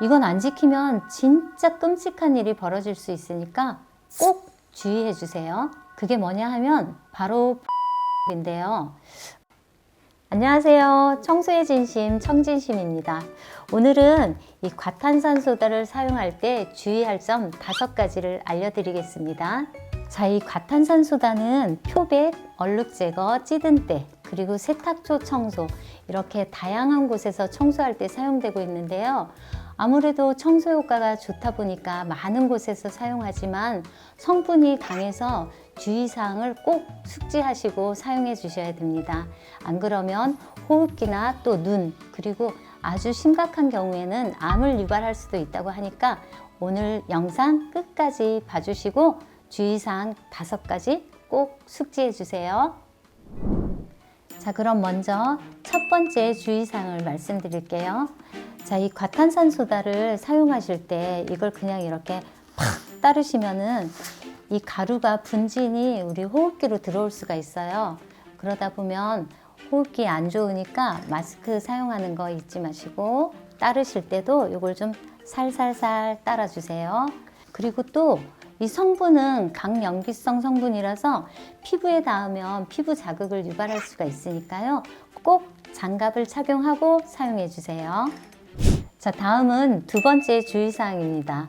이건 안 지키면 진짜 끔찍한 일이 벌어질 수 있으니까 꼭 주의해 주세요. 그게 뭐냐 하면 바로 인데요. 안녕하세요. 청소의 진심 청진심입니다. 오늘은 이 과탄산소다를 사용할 때 주의할 점 다섯 가지를 알려드리겠습니다. 자, 이 과탄산소다는 표백, 얼룩 제거, 찌든 때, 그리고 세탁소 청소, 이렇게 다양한 곳에서 청소할 때 사용되고 있는데요. 아무래도 청소 효과가 좋다 보니까 많은 곳에서 사용하지만 성분이 강해서 주의사항을 꼭 숙지하시고 사용해 주셔야 됩니다. 안 그러면 호흡기나 또 눈, 그리고 아주 심각한 경우에는 암을 유발할 수도 있다고 하니까 오늘 영상 끝까지 봐주시고 주의사항 다섯 가지 꼭 숙지해 주세요. 자, 그럼 먼저 첫 번째 주의사항을 말씀드릴게요. 자, 이 과탄산소다를 사용하실 때 이걸 그냥 이렇게 팍 따르시면은 이 가루가 분진이 우리 호흡기로 들어올 수가 있어요. 그러다 보면 호흡기 안 좋으니까 마스크 사용하는 거 잊지 마시고 따르실 때도 이걸 좀 살살살 따라주세요. 그리고 또 이 성분은 강염기성 성분이라서 피부에 닿으면 피부 자극을 유발할 수가 있으니까요. 꼭 장갑을 착용하고 사용해 주세요. 자, 다음은 두 번째 주의사항입니다.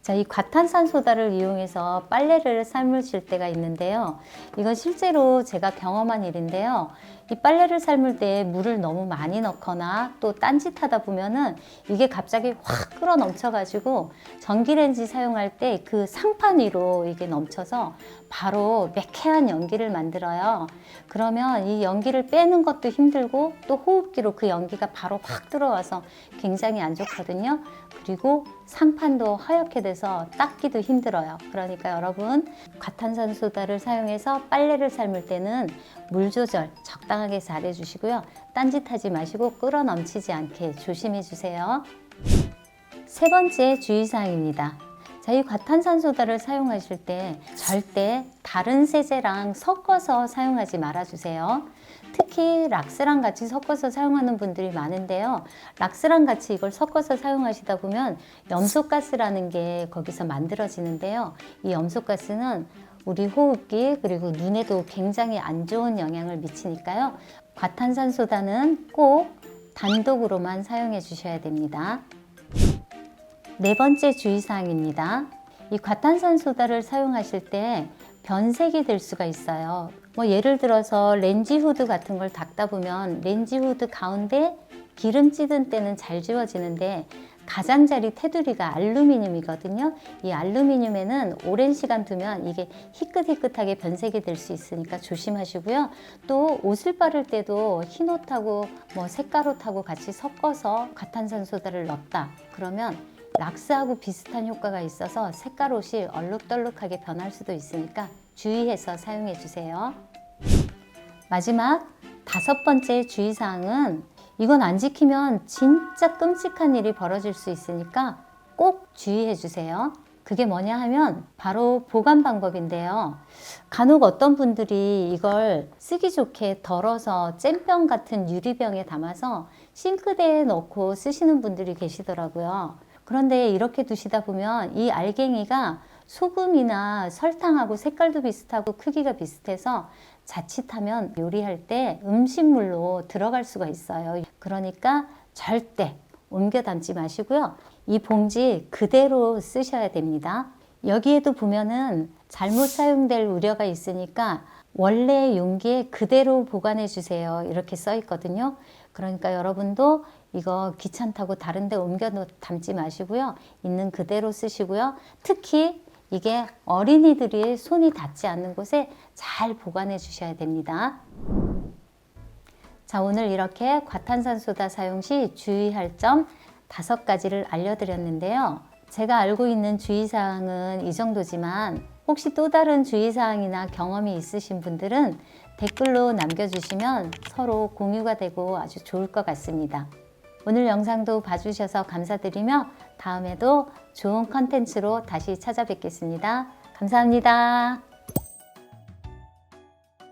자, 이 과탄산소다를 이용해서 빨래를 삶으실 때가 있는데요. 이건 실제로 제가 경험한 일인데요. 이 빨래를 삶을 때 물을 너무 많이 넣거나 또 딴짓하다 보면은 이게 갑자기 확 끌어 넘쳐가지고 전기레인지 사용할 때 그 상판 위로 이게 넘쳐서 바로 매캐한 연기를 만들어요. 그러면 이 연기를 빼는 것도 힘들고 또 호흡기로 그 연기가 바로 확 들어와서 굉장히 안 좋거든요. 그리고 상판도 하얗게 돼서 닦기도 힘들어요. 그러니까 여러분 과탄산소다를 사용해서 빨래를 삶을 때는 물 조절 적당하게 잘 해주시고요. 딴짓하지 마시고 끌어 넘치지 않게 조심해 주세요. 세 번째 주의사항입니다. 자, 이 과탄산소다를 사용하실 때 절대 다른 세제랑 섞어서 사용하지 말아주세요. 특히 락스랑 같이 섞어서 사용하는 분들이 많은데요. 락스랑 같이 이걸 섞어서 사용하시다 보면 염소가스라는 게 거기서 만들어지는데요. 이 염소가스는 우리 호흡기 그리고 눈에도 굉장히 안 좋은 영향을 미치니까요. 과탄산소다는 꼭 단독으로만 사용해 주셔야 됩니다. 네 번째 주의사항입니다. 이 과탄산소다를 사용하실 때 변색이 될 수가 있어요. 뭐 예를 들어서 렌지 후드 같은 걸 닦다 보면 렌지 후드 가운데 기름 찌든 때는 잘 지워지는데 가장자리 테두리가 알루미늄이거든요. 이 알루미늄에는 오랜 시간 두면 이게 희끗희끗하게 변색이 될 수 있으니까 조심하시고요. 또 옷을 바를 때도 흰 옷하고 뭐 색깔옷하고 같이 섞어서 과탄산소다를 넣었다. 그러면 락스하고 비슷한 효과가 있어서 색깔 옷이 얼룩덜룩하게 변할 수도 있으니까 주의해서 사용해 주세요. 마지막 다섯 번째 주의사항은 이건 안 지키면 진짜 끔찍한 일이 벌어질 수 있으니까 꼭 주의해 주세요. 그게 뭐냐 하면 바로 보관 방법인데요. 간혹 어떤 분들이 이걸 쓰기 좋게 덜어서 잼병 같은 유리병에 담아서 싱크대에 넣고 쓰시는 분들이 계시더라고요. 그런데 이렇게 두시다 보면 이 알갱이가 소금이나 설탕하고 색깔도 비슷하고 크기가 비슷해서 자칫하면 요리할 때 음식물로 들어갈 수가 있어요. 그러니까 절대 옮겨 담지 마시고요. 이 봉지 그대로 쓰셔야 됩니다. 여기에도 보면은 잘못 사용될 우려가 있으니까 원래 용기에 그대로 보관해 주세요. 이렇게 써 있거든요. 그러니까 여러분도 이거 귀찮다고 다른 데 옮겨 담지 마시고요. 있는 그대로 쓰시고요. 특히 이게 어린이들이 손이 닿지 않는 곳에 잘 보관해 주셔야 됩니다. 자, 오늘 이렇게 과탄산소다 사용 시 주의할 점 다섯 가지를 알려드렸는데요. 제가 알고 있는 주의사항은 이 정도지만 혹시 또 다른 주의사항이나 경험이 있으신 분들은 댓글로 남겨주시면 서로 공유가 되고 아주 좋을 것 같습니다. 오늘 영상도 봐주셔서 감사드리며 다음에도 좋은 컨텐츠로 다시 찾아뵙겠습니다. 감사합니다.